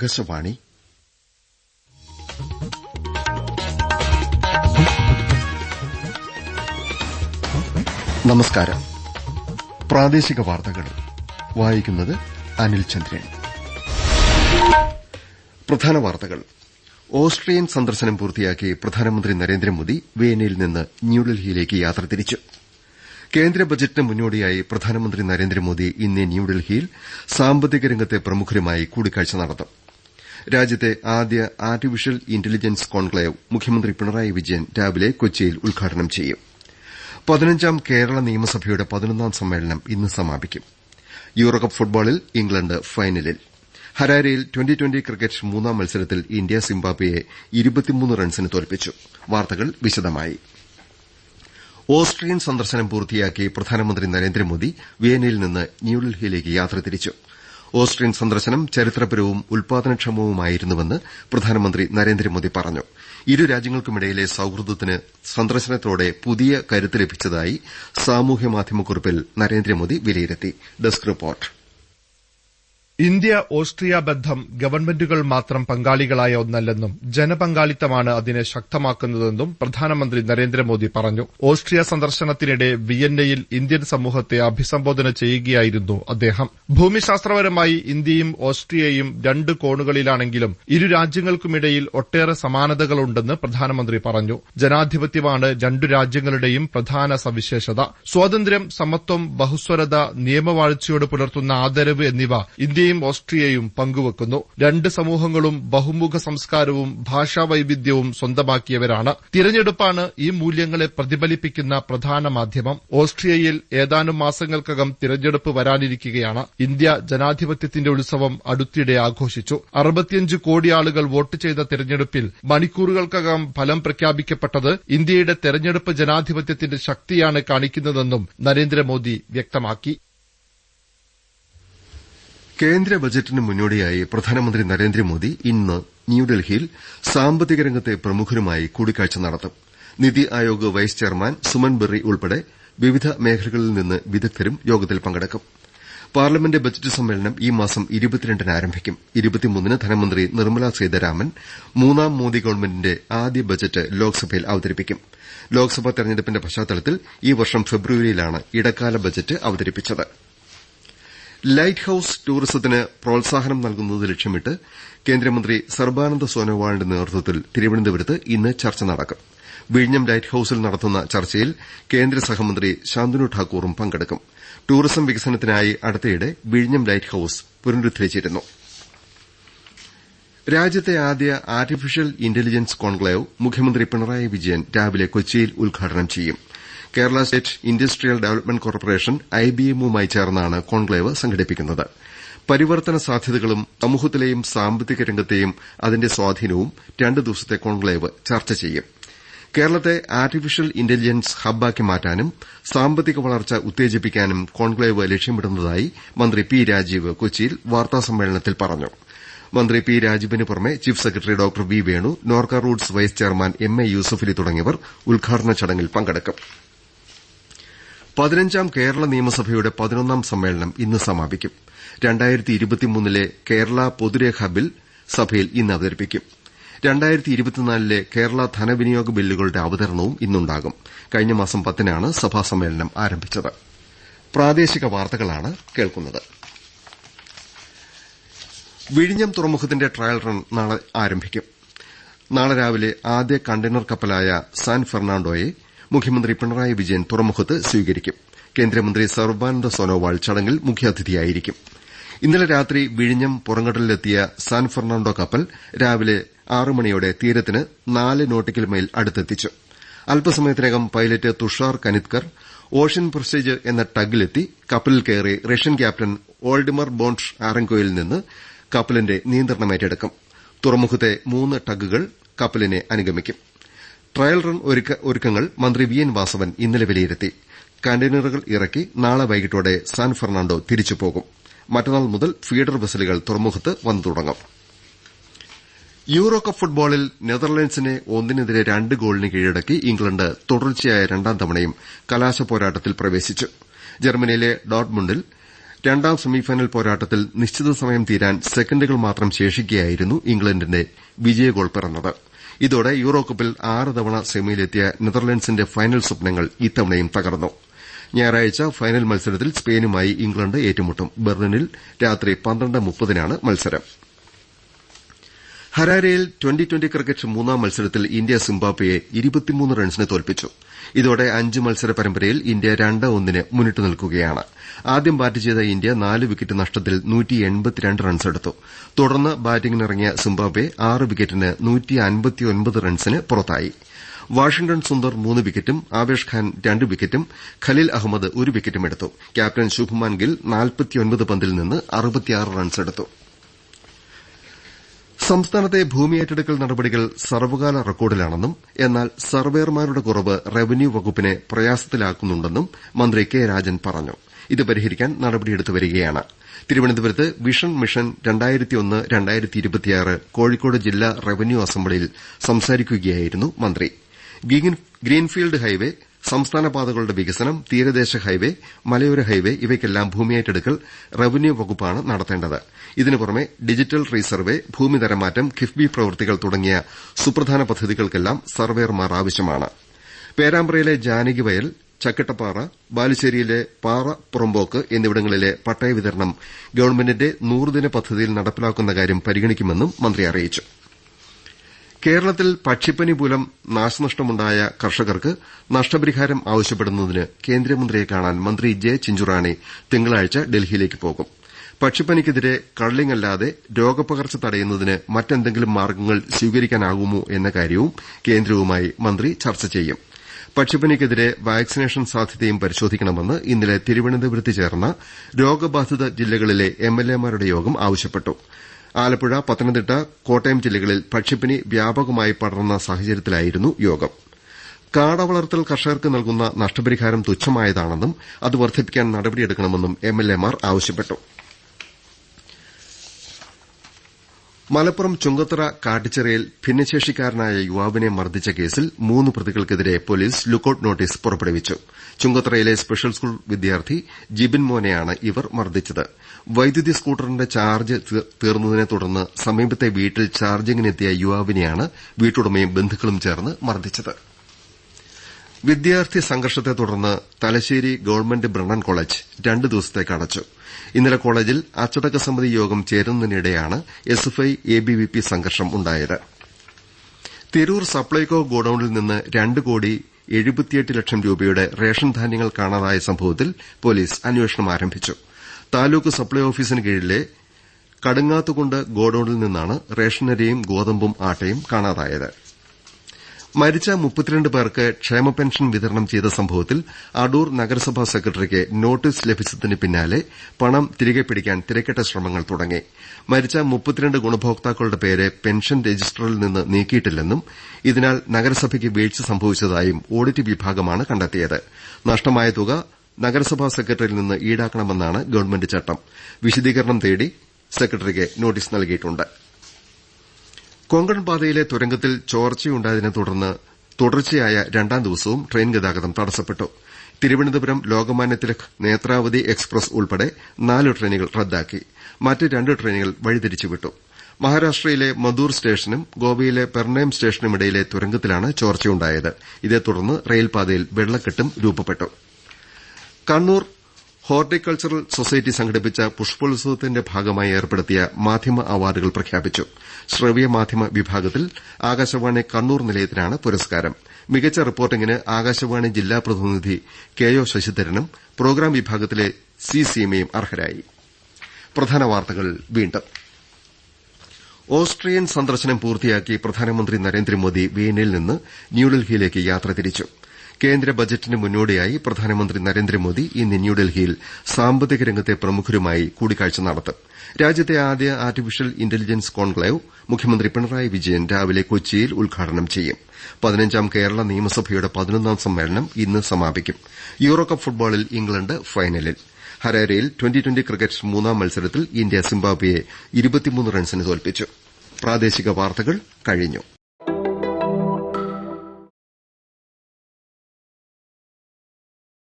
ആകാശവാണി. നമസ്കാരം. പ്രാദേശിക വാർത്തകൾ. വായിക്കുന്നത് അനിൽ ചന്ദ്രൻ. പ്രധാന വാർത്തകൾ. ഓസ്ട്രിയൻ സന്ദർശനം പൂർത്തിയാക്കി പ്രധാനമന്ത്രി നരേന്ദ്രമോദി വിയന്നയിൽ നിന്ന് ന്യൂഡൽഹിയിലേക്ക് യാത്ര തിരിച്ചു. കേന്ദ്ര ബജറ്റിന് മുന്നോടിയായി പ്രധാനമന്ത്രി നരേന്ദ്രമോദി ഇന്ന് ന്യൂഡൽഹിയിൽ സാമ്പത്തിക രംഗത്തെ പ്രമുഖരുമായി കൂടിക്കാഴ്ച നടത്തും. രാജ്യത്തെ ആദ്യ ആർട്ടിഫിഷ്യൽ ഇന്റലിജൻസ് കോൺക്ലേവ് മുഖ്യമന്ത്രി പിണറായി വിജയൻ രാവിലെ കൊച്ചിയിൽ ഉദ്ഘാടനം ചെയ്യും. പതിനഞ്ചാം കേരള നിയമസഭയുടെ പതിനൊന്നാം സമ്മേളനം ഇന്ന് സമാപിക്കും. യൂറോകപ്പ് ഫുട്ബോളിൽ ഇംഗ്ലണ്ട് ഫൈനലിൽ. ഹരാരയിൽ ട്വന്റി ട്വന്റി ക്രിക്കറ്റ് മൂന്നാം മത്സരത്തിൽ ഇന്ത്യ സിംബാബ്വെയെ റൺസിന് തോൽപ്പിച്ചു. വാർത്തകൾ വിശദമായി. ഓസ്ട്രിയൻ സന്ദർശനം പൂർത്തിയാക്കി പ്രധാനമന്ത്രി നരേന്ദ്രമോദി വിയന്നയിൽ നിന്ന് ന്യൂഡൽഹിയിലേക്ക് യാത്ര തിരിച്ചു. ഓസ്ട്രിയൻ സന്ദർശനം ചരിത്രപരവും ഉൽപാദനക്ഷമവുമായിരുന്നുവെന്ന് പ്രധാനമന്ത്രി നരേന്ദ്രമോദി പറഞ്ഞു. ഇരു രാജ്യങ്ങൾക്കുമിടയിലെ സൌഹൃദത്തിന് സന്ദർശനത്തോടെ പുതിയ കരുത്ത് ലഭിച്ചതായി സാമൂഹ്യ മാധ്യമക്കുറിപ്പിൽ നരേന്ദ്രമോദി വിലയിരുത്തി. ഇന്ത്യ ഓസ്ട്രിയ ബന്ധം ഗവൺമെന്റുകൾ മാത്രം പങ്കാളികളായ ഒന്നല്ലെന്നും ജനപങ്കാളിത്തമാണ് അതിനെ ശക്തമാക്കുന്നതെന്നും പ്രധാനമന്ത്രി നരേന്ദ്രമോദി പറഞ്ഞു. ഓസ്ട്രിയ സന്ദർശനത്തിനിടെ വിയന്നയിൽ ഇന്ത്യൻ സമൂഹത്തെ അഭിസംബോധന ചെയ്യുകയായിരുന്നു അദ്ദേഹം. ഭൂമിശാസ്ത്രപരമായി ഇന്ത്യയും ഓസ്ട്രിയയും രണ്ട് കോണുകളിലാണെങ്കിലും ഇരു രാജ്യങ്ങൾക്കുമിടയിൽ ഒട്ടേറെ സമാനതകളുണ്ടെന്ന് പ്രധാനമന്ത്രി പറഞ്ഞു. ജനാധിപത്യമാണ് രണ്ടു രാജ്യങ്ങളുടെയും പ്രധാന സവിശേഷത. സ്വാതന്ത്ര്യം സമത്വം ബഹുസ്വരത നിയമവാഴ്ചയോട് പുലർത്തുന്ന ആദരവ് എന്നിവ ഇന്ത്യയും ഓസ്ട്രിയയും പങ്കുവെക്കുന്നു. രണ്ട് സമൂഹങ്ങളും ബഹുമുഖ സംസ്കാരവും ഭാഷാ വൈവിധ്യവും സ്വന്തമാക്കിയവരാണ്. തിരഞ്ഞെടുപ്പാണ് ഈ മൂല്യങ്ങളെ പ്രതിഫലിപ്പിക്കുന്ന പ്രധാന മാധ്യമം. ഓസ്ട്രിയയിൽ ഏതാനും മാസങ്ങൾക്കകം തിരഞ്ഞെടുപ്പ് വരാനിരിക്കുകയാണ്. ഇന്ത്യ ജനാധിപത്യത്തിന്റെ ഉത്സവം അടുത്തിടെ ആഘോഷിച്ചു. അറുപത്തിയഞ്ച് കോടി ആളുകൾ വോട്ട് ചെയ്ത തിരഞ്ഞെടുപ്പിൽ മണിക്കൂറുകൾക്കകം ഫലം പ്രഖ്യാപിക്കപ്പെട്ടത് ഇന്ത്യയുടെ തെരഞ്ഞെടുപ്പ് ജനാധിപത്യത്തിന്റെ ശക്തിയാണ് കാണിക്കുന്നതെന്നും നരേന്ദ്രമോദി വ്യക്തമാക്കി. കേന്ദ്ര ബജറ്റിന് മുന്നോടിയായി പ്രധാനമന്ത്രി നരേന്ദ്രമോദി ഇന്ന് ന്യൂഡൽഹിയിൽ സാമ്പത്തിക രംഗത്തെ പ്രമുഖരുമായി കൂടിക്കാഴ്ച നടത്തും. NITI Aayog vice chairman Suman berry ഉൾപ്പെടെ വിവിധ മേഖലകളിൽ നിന്ന് വിദഗ്ധരും യോഗത്തിൽ പങ്കെടുക്കും. പാർലമെന്റ് ബജറ്റ് സമ്മേളനം ഈ മാസം ഇരുപത്തിരണ്ടിന് ആരംഭിക്കും. ഇരുപത്തിമൂന്നിന് ധനമന്ത്രി നിർമ്മല സീതാരാമൻ മൂന്നാം മോദി ഗവൺമെന്റിന്റെ ആദ്യ ബജറ്റ് ലോക്സഭയിൽ അവതരിപ്പിക്കും. ലോക്സഭാ തെരഞ്ഞെടുപ്പിന്റെ പശ്ചാത്തലത്തിൽ ഈ വർഷം ഫെബ്രുവരിയിലാണ് ഇടക്കാല ബജറ്റ് അവതരിപ്പിച്ചത്. ലൈറ്റ് ഹൌസ് ടൂറിസത്തിന് പ്രോത്സാഹനം നൽകുന്നത് ലക്ഷ്യമിട്ട് കേന്ദ്രമന്ത്രി സർബാനന്ദ സോനോവാളിന്റെ നേതൃത്വത്തിൽ തിരുവനന്തപുരത്ത് ഇന്ന് ചർച്ച നടക്കും. വിഴിഞ്ഞം ലൈറ്റ് ഹൌസിൽ നടത്തുന്ന ചർച്ചയിൽ കേന്ദ്ര സഹമന്ത്രി ശാന്തനു ഠാക്കൂറും പങ്കെടുക്കും. ടൂറിസം വികസനത്തിനായി അടുത്തിടെ വിഴിഞ്ഞം ലൈറ്റ് ഹൌസ് പുനരുദ്ധരിച്ചിരുന്നു. രാജ്യത്തെ ആദ്യ ആർട്ടിഫിഷ്യൽ ഇന്റലിജൻസ് കോൺക്ലേവ് മുഖ്യമന്ത്രി പിണറായി വിജയൻ രാവിലെ കൊച്ചിയിൽ ഉദ്ഘാടനം ചെയ്യും. Kerala State Industrial Development Corporation ഐബിഎമ്മുമായി ചേർന്നാണ് കോൺക്ലേവ് സംഘടിപ്പിക്കുന്നത്. പരിവർത്തന സാധ്യതകളും സമൂഹത്തിലെയും സാമ്പത്തിക രംഗത്തെയും അതിന്റെ സ്വാധീനവും രണ്ട് ദിവസത്തെ കോൺക്ലേവ് ചർച്ച ചെയ്യും. കേരളത്തെ ആർട്ടിഫിഷ്യൽ ഇന്റലിജൻസ് ഹബ്ബാക്കി മാറ്റാനും സാമ്പത്തിക വളർച്ച ഉത്തേജിപ്പിക്കാനും കോൺക്ലേവ് ലക്ഷ്യമിടുന്നതായി മന്ത്രി പി രാജീവ് കൊച്ചിയിൽ വാർത്താസമ്മേളനത്തിൽ പറഞ്ഞു. മന്ത്രി പി രാജീവിന് പുറമെ chief secretary doctor V Venu Norka roots vice chairman M A Yusuffali തുടങ്ങിയവർ ഉദ്ഘാടന ചടങ്ങിൽ പങ്കെടുക്കും. പതിനഞ്ചാം കേരള നിയമസഭയുടെ പതിനൊന്നാം സമ്മേളനം ഇന്ന് സമാപിക്കും. ലെ കേരള പൊതുരേഖാ ബിൽ സഭയിൽ ഇന്ന് അവതരിപ്പിക്കും. ലെ കേരള ധനവിനിയോഗ ബില്ലുകളുടെ അവതരണവും ഇന്നുണ്ടാകും. കഴിഞ്ഞ മാസം പത്തിനാണ് സഭാ സമ്മേളനം ആരംഭിച്ചത്. വിഴിഞ്ഞം തുറമുഖത്തിന്റെ ട്രയൽ റൺ നാളെ ആരംഭിക്കും. നാളെ രാവിലെ ആദ്യ കണ്ടെയ്നർ കപ്പലായ സാൻ ഫെർണാണ്ടോയെ മുഖ്യമന്ത്രി പിണറായി വിജയൻ തുറമുഖത്ത് സ്വീകരിക്കും. കേന്ദ്രമന്ത്രി സർബാനന്ദ സോനോവാൾ ചടങ്ങിൽ മുഖ്യാതിഥിയായിരിക്കും. ഇന്നലെ രാത്രി വിഴിഞ്ഞം പുറങ്കടലിലെത്തിയ സാൻ ഫെർണാണ്ടോ കപ്പൽ രാവിലെ ആറ് മണിയോടെ തീരത്തിന് നാല് നോട്ടിക്കൽ മൈൽ അടുത്തെത്തിച്ചു. അല്പസമയത്തിനകം pilot Tushar Kanitkar Ocean Prestige എന്ന ടഗിലെത്തി കപ്പലിൽ കയറി റഷ്യൻ ക്യാപ്റ്റൻ ഓൾഡിമർ ബോണ്ട് ആറങ്കോയിൽ നിന്ന് കപ്പലിന്റെ നിയന്ത്രണം ഏറ്റെടുക്കും. തുറമുഖത്തെ മൂന്ന് ടഗുകൾ കപ്പലിനെ അനുഗമിക്കും. ട്രയൽ റൺ ഒരുക്കങ്ങൾ മന്ത്രി വി എൻ വാസവൻ ഇന്നലെ വിലയിരുത്തി. കണ്ടെയ്നറുകൾ ഇറക്കി നാളെ വൈകിട്ടോടെ സാൻ ഫെർണാണ്ടോ തിരിച്ചുപോകും മറ്റന്നാൾ മുതൽ ഫീഡർ വെസലുകൾ തുറമുഖത്ത് വന്നു തുടങ്ങും. യൂറോകപ്പ് ഫുട്ബോളിൽ നെതർലൻഡ്സിനെ ഒന്നിനെതിരെ രണ്ട് ഗോളിന് കീഴടക്കി ഇംഗ്ലണ്ട് തുടർച്ചയായ രണ്ടാം തവണയും കലാശ പോരാട്ടത്തിൽ പ്രവേശിച്ചു. ജർമ്മനിയിലെ ഡോട്ട്മുണ്ടിൽ രണ്ടാം സെമിഫൈനൽ പോരാട്ടത്തിൽ നിശ്ചിത സമയം തീരാൻ സെക്കൻഡുകൾ മാത്രം ശേഷിക്കെയായിരുന്നു ഇംഗ്ലണ്ടിന്റെ വിജയഗോൾ പിറന്നത്. ഇതോടെ യൂറോകപ്പിൽ ആറ് തവണ സെമിയിലെത്തിയ നെതർലാന്റ്സിന്റെ ഫൈനൽ സ്വപ്നങ്ങൾ ഇത്തവണയും തകർന്നു. ഞായറാഴ്ച ഫൈനൽ മത്സരത്തിൽ സ്പെയിനുമായി ഇംഗ്ലണ്ട് ഏറ്റുമുട്ടും. ബെർലിനിൽ രാത്രി പന്ത്രണ്ട് മുപ്പതിനാണ് മത്സരം. ഹരാരെയിൽ ട്വന്റി ട്വന്റി ക്രിക്കറ്റ് മൂന്നാം മത്സരത്തിൽ ഇന്ത്യ സിംബാബ്വെയെ റൺസിന് തോൽപ്പിച്ചു. ഇതോടെ അഞ്ച് മത്സര പരമ്പരയിൽ ഇന്ത്യ രണ്ട് ഒന്നിന് മുന്നിട്ട് നിൽക്കുകയാണ്. ആദ്യം ബാറ്റ് ചെയ്ത ഇന്ത്യ നാല് വിക്കറ്റ് നഷ്ടത്തിൽ റൺസെടുത്തു തുടർന്ന് ബാറ്റിംഗിനിറങ്ങിയ സിംബാബ്വെ ആറ് വിക്കറ്റിന് റൺസിന് പുറത്തായി. വാഷിംഗ്ടൺ സുന്ദർ മൂന്ന് വിക്കറ്റും ആവേഷ് ഖാൻ രണ്ട് വിക്കറ്റും ഖലീൽ അഹമ്മദ് ഒരു വിക്കറ്റും എടുത്തു. ക്യാപ്റ്റൻ ശുഭ്മാൻ ഗിൽ പന്തിൽ നിന്ന് റൺസെടുത്തു സംസ്ഥാനത്തെ ഭൂമി ഏറ്റെടുക്കൽ നടപടികൾ സർവകാല റെക്കോർഡിലാണെന്നും എന്നാൽ സർവേയർമാരുടെ കുറവ് റവന്യൂ വകുപ്പിനെ പ്രയാസത്തിലാക്കുന്നുണ്ടെന്നും മന്ത്രി കെ രാജൻ പറഞ്ഞു. ഇത് പരിഹരിക്കാൻ നടപടിയെടുത്തു വരികയാണ്. തിരുവനന്തപുരത്ത് വിഷൻ മിഷൻ കോഴിക്കോട് ജില്ലാ റവന്യൂ അസംബ്ലിയിൽ സംസാരിക്കുകയായിരുന്നു മന്ത്രി. ഗ്രീൻഫീൽഡ് ഹൈവേ സംസ്ഥാന പാതകളുടെ വികസനം തീരദേശ ഹൈവേ മലയോര ഹൈവേ ഇവയ്ക്കെല്ലാം ഭൂമിയേറ്റെടുക്കൽ റവന്യൂ വകുപ്പാണ് നടത്തേണ്ടത്. ഇതിനു പുറമെ ഡിജിറ്റൽ റീസർവേ ഭൂമി തരംമാറ്റം കിഫ്ബി പ്രവൃത്തികൾ തുടങ്ങിയ സുപ്രധാന പദ്ധതികൾക്കെല്ലാം സർവേയർമാർ ആവശ്യമാണ്. പേരാമ്പ്രയിലെ ജാനകിവയൽ ചക്കട്ടപ്പാറ ബാലുശ്ശേരിയിലെ പാറ പുറമ്പോക്ക് എന്നിവിടങ്ങളിലെ പട്ടയ വിതരണം ഗവൺമെന്റിന്റെ നൂറുദിന പദ്ധതിയിൽ നടപ്പിലാക്കുന്ന കാര്യം പരിഗണിക്കുമെന്നും മന്ത്രി അറിയിച്ചു. കേരളത്തിൽ പക്ഷിപ്പനി മൂലം നാശനഷ്ടമുണ്ടായ കർഷകർക്ക് നഷ്ടപരിഹാരം ആവശ്യപ്പെടുന്നതിന് കേന്ദ്രമന്ത്രിയെ കാണാൻ മന്ത്രി ജെ ചിഞ്ചുറാണി തിങ്കളാഴ്ച ഡൽഹിയിലേക്ക് പോകും. പക്ഷിപ്പനിക്കെതിരെ കള്ളിങ്ങല്ലാതെ രോഗപകർച്ച തടയുന്നതിന് മറ്റെന്തെങ്കിലും മാർഗങ്ങൾ സ്വീകരിക്കാനാകുമോ എന്ന കാര്യവും കേന്ദ്രവുമായി മന്ത്രി ചർച്ച ചെയ്യും. പക്ഷിപ്പനിക്കെതിരെ വാക്സിനേഷൻ സാധ്യതയും പരിശോധിക്കണമെന്ന് ഇന്നലെ തിരുവനന്തപുരത്ത് ചേർന്ന രോഗബാധിത ജില്ലകളിലെ എംഎൽഎമാരുടെ യോഗം ആവശ്യപ്പെട്ടു. ആലപ്പുഴ പത്തനംതിട്ട കോട്ടയം ജില്ലകളിൽ പക്ഷിപ്പനി വ്യാപകമായി പടർന്ന സാഹചര്യത്തിലായിരുന്നു യോഗം. കാടവളർത്തൽ കർഷകർക്ക് നൽകുന്ന നഷ്ടപരിഹാരം തുച്ഛമായതാണെന്നും അത് വർദ്ധിപ്പിക്കാൻ നടപടിയെടുക്കണമെന്നും എംഎൽഎമാർ ആവശ്യപ്പെട്ടു. മലപ്പുറം ചുങ്കത്തറ കാട്ടിച്ചിറയിൽ ഭിന്നശേഷിക്കാരനായ യുവാവിനെ മർദ്ദിച്ച കേസിൽ മൂന്ന് പ്രതികൾക്കെതിരെ പോലീസ് ലുക്കൌട്ട് നോട്ടീസ് പുറപ്പെടുവിച്ചു. ചുങ്കത്തറയിലെ സ്പെഷ്യൽ സ്കൂൾ വിദ്യാർത്ഥി ജിബിൻ മോനെയാണ് ഇവർ മർദ്ദിച്ചത്. വൈദ്യുതി സ്കൂട്ടറിന്റെ ചാർജ് തീർന്നതിനെ തുടർന്ന് സമീപത്തെ വീട്ടിൽ ചാർജിംഗിനെത്തിയ യുവാവിനെയാണ് വീട്ടുടമയും ബന്ധുക്കളും ചേർന്ന് മർദ്ദിച്ചത്. വിദ്യാർത്ഥി സംഘർഷത്തെ തുടർന്ന് തലശ്ശേരി ഗവൺമെന്റ് ബ്രണ്ണൻ കോളേജ് രണ്ട് ദിവസത്തേക്ക് അടച്ചു. ഇന്നലെ കോളേജിൽ അച്ചടക്ക സമിതി യോഗം ചേരുന്നതിനിടെയാണ് എസ്എഫ്ഐ എബിവിപി സംഘർഷം ഉണ്ടായത്. തിരൂർ സപ്ലൈകോ ഗോഡൌണിൽ നിന്ന് രണ്ട് കോടി എഴുപത്തിയെട്ട് ലക്ഷം രൂപയുടെ റേഷൻ ധാന്യങ്ങൾ കാണാതായ സംഭവത്തിൽ പോലീസ് അന്വേഷണം ആരംഭിച്ചു. താലൂക്ക് സപ്ലൈ ഓഫീസിന് കീഴിലെ കടുങ്ങാത്തുകൊണ്ട് ഗോഡൌണിൽ നിന്നാണ് റേഷനരിയും ഗോതമ്പും ആട്ടയും കാണാതായത്. മരിച്ച മുപ്പത്തിരണ്ട് പേർക്ക് ക്ഷേമ പെൻഷൻ വിതരണം ചെയ്ത സംഭവത്തിൽ അടൂർ നഗരസഭാ സെക്രട്ടറിക്ക് നോട്ടീസ് ലഭിച്ചതിന് പിന്നാലെ പണം തിരികെ പിടിക്കാൻ തിരക്കിട്ട ശ്രമങ്ങൾ തുടങ്ങി. മരിച്ച മുപ്പത്തിരണ്ട് ഗുണഭോക്താക്കളുടെ പേര് പെൻഷൻ രജിസ്റ്ററിൽ നിന്ന് നീക്കിയിട്ടില്ലെന്നും ഇതിനാൽ നഗരസഭയ്ക്ക് വീഴ്ച സംഭവിച്ചതായും ഓഡിറ്റ് വിഭാഗമാണ് കണ്ടെത്തിയത്. നഷ്ടമായ തുക നഗരസഭാ സെക്രട്ടറിയിൽ നിന്ന് ഈടാക്കണമെന്നാണ് ഗവൺമെന്റ് ചട്ടം. വിശദീകരണം തേടി സെക്രട്ടറിക്ക് നോട്ടീസ് നൽകിയിട്ടുണ്ട്. കൊങ്കൺ പാതയിലെ തുരങ്കത്തിൽ ചോർച്ചയുണ്ടായതിനെ തുടർന്ന് തുടർച്ചയായ രണ്ടാം ദിവസവും ട്രെയിൻ ഗതാഗതം തടസ്സപ്പെട്ടു. തിരുവനന്തപുരം ലോകമാന്യ തിലക് നേത്രാവതി എക്സ്പ്രസ് ഉൾപ്പെടെ നാല് ട്രെയിനുകൾ റദ്ദാക്കി. മറ്റ് രണ്ട് ട്രെയിനുകൾ വഴിതിരിച്ചുവിട്ടു. മഹാരാഷ്ട്രയിലെ മദൂർ സ്റ്റേഷനും ഗോവയിലെ സ്റ്റേഷനും സ്റ്റേഷനുമിടയിലെ തുരങ്കത്തിലാണ് ചോർച്ചയുണ്ടായത്. ഇതേ തുടർന്ന് റെയിൽപാതയിൽ വെള്ളക്കെട്ടും രൂപപ്പെട്ടു. കണ്ണൂർ ഹോർട്ടിക്കൾച്ചറൽ സൊസൈറ്റി സംഘടിപ്പിച്ച പുഷ്പോത്സവത്തിന്റെ ഭാഗമായി ഏർപ്പെടുത്തിയ മാധ്യമ അവാർഡുകൾ പ്രഖ്യാപിച്ചു. ശ്രവ്യ മാധ്യമ വിഭാഗത്തിൽ ആകാശവാണി കണ്ണൂർ നിലയത്തിനാണ് പുരസ്കാരം. മികച്ച റിപ്പോർട്ടിംഗിന് ആകാശവാണി ജില്ലാ പ്രതിനിധി കെ ഒ ശശിധരനും പ്രോഗ്രാം വിഭാഗത്തിലെ സി സീമയും അർഹരായി. ഓസ്ട്രിയൻ സന്ദർശനം പൂർത്തിയാക്കി പ്രധാനമന്ത്രി നരേന്ദ്രമോദി വിയന്നയിൽ നിന്ന് ന്യൂഡൽഹിയിലേക്ക് യാത്ര തിരിച്ചു. കേന്ദ്ര ബജറ്റിന് മുന്നോടിയായി പ്രധാനമന്ത്രി നരേന്ദ്രമോദി ഇന്ന് ന്യൂഡൽഹിയിൽ സാമ്പത്തിക രംഗത്തെ പ്രമുഖരുമായി കൂടിക്കാഴ്ച നടത്തും. രാജ്യത്തെ ആദ്യ ആർട്ടിഫിഷ്യൽ ഇന്റലിജൻസ് കോൺക്ലേവ് മുഖ്യമന്ത്രി പിണറായി വിജയൻ രാവിലെ കൊച്ചിയിൽ ഉദ്ഘാടനം ചെയ്യും. പതിനഞ്ചാം കേരള നിയമസഭയുടെ പതിനൊന്നാം സമ്മേളനം ഇന്ന് സമാപിക്കും. യൂറോകപ്പ് ഫുട്ബോളിൽ ഇംഗ്ലണ്ട് ഫൈനലിൽ. ഹരാരയിൽ ട്വന്റി ട്വന്റി ക്രിക്കറ്റ് മൂന്നാം മത്സരത്തിൽ ഇന്ത്യ സിംബാബ്വെയെ റൺസിന് തോൽപ്പിച്ചു.